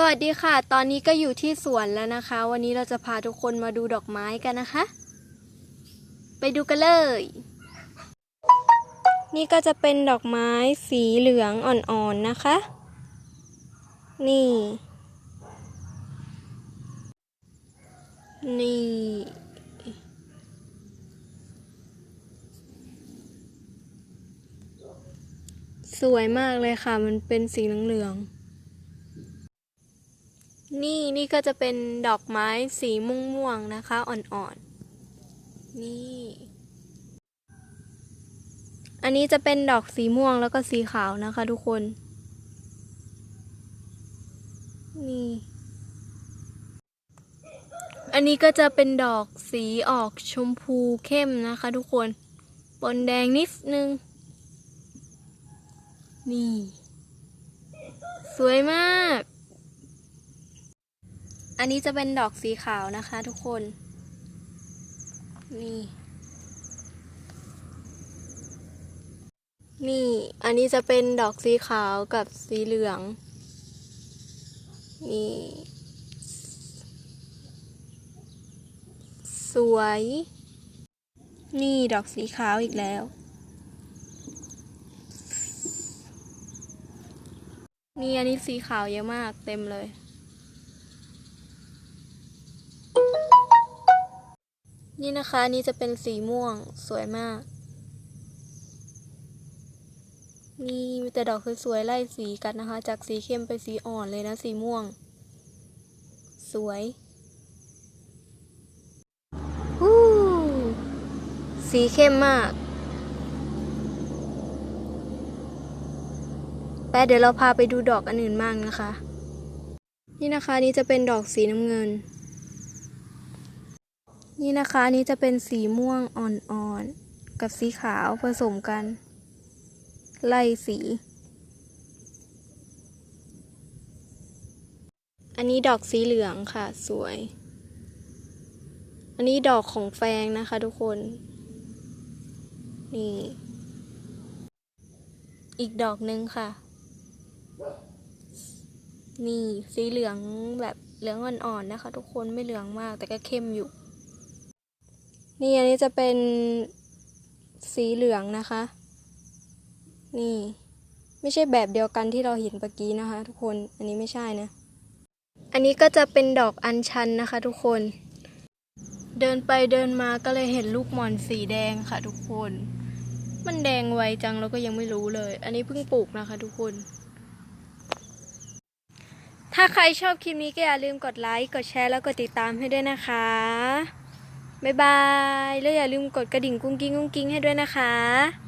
สวัสดีค่ะ ตอนนี้ก็อยู่ที่สวนแล้วนะคะ วันนี้เราจะพาทุกคนมาดูดอกไม้กันนะคะ ไปดูกันเลย นี่ก็จะเป็นดอกไม้สีเหลืองอ่อนๆนะคะ นี่ นี่ สวยมากเลยค่ะ มันเป็นสีเหลืองๆ นี่นี่ก็จะเป็นดอกไม้สีม่วงๆนะคะอ่อนๆ นี่ อันนี้จะเป็นดอกสีม่วงแล้วก็สีขาวนะคะทุกคน นี่ อันนี้ก็จะเป็นดอกสีออกชมพูเข้มนะคะทุกคนปนแดงนิดนึง นี่ สวยมาก อันนี้จะเป็นดอกสีขาวนะคะทุกคน นี่ นี่ อันนี้จะเป็นดอกสีขาวกับสีเหลือง นี่ สวย นี่ดอกสีขาวอีกแล้วนี่อันนี้สีขาวเยอะมากเต็มเลย นี่นะคะนี่จะเป็นสีม่วงสวยมาก นี่มีแต่ดอกสวยๆไล่สีกันนะคะ จากสีเข้มไปสีอ่อนเลยนะสีม่วง สวยฮู้สีเข้มมากแปเดี๋ยวเราพาไปดูดอกอันอื่นบ้างนะคะ นี่นะคะนนี้จะเป็นดอกสีน้ำเงิน นี่นะคะนนี้จะเป็นสีม่วงอ่อนๆ กับสีขาวผสมกัน ไล่สี อันนี้ดอกสีเหลืองค่ะสวย อันนี้ดอกของแฟงนะคะทุกคน นี่ อีกดอกหนึ่งค่ะ นี่สีเหลืองแบบเหลืองอ่อนๆนะคะ ทุกคนไม่เหลืองมากแต่ก็เข้มอยู่ นี่อันนี้จะเป็นสีเหลืองนะคะ นี่ ไม่ใช่แบบเดียวกันที่เราเห็นเมื่อกี้นะคะ ทุกคน อันนี้ไม่ใช่นะ อันนี้ก็จะเป็นดอกอัญชันนะคะ ทุกคน เดินไปเดินมาก็เลยเห็นลูกหมอนสีแดงค่ะ ทุกคน มันแดงไวจังเราก็ยังไม่รู้เลย อันนี้เพิ่งปลูกนะคะ ทุกคน ถ้าใครชอบคลิปนี้ก็อย่าลืมกดไลค์ กดแชร์ แล้วกดติดตามให้ด้วยนะคะ บ๊ายบาย แล้วอย่าลืมกดกระดิ่งกุ้งกิ้งกุ้งกิ้งให้ด้วยนะคะ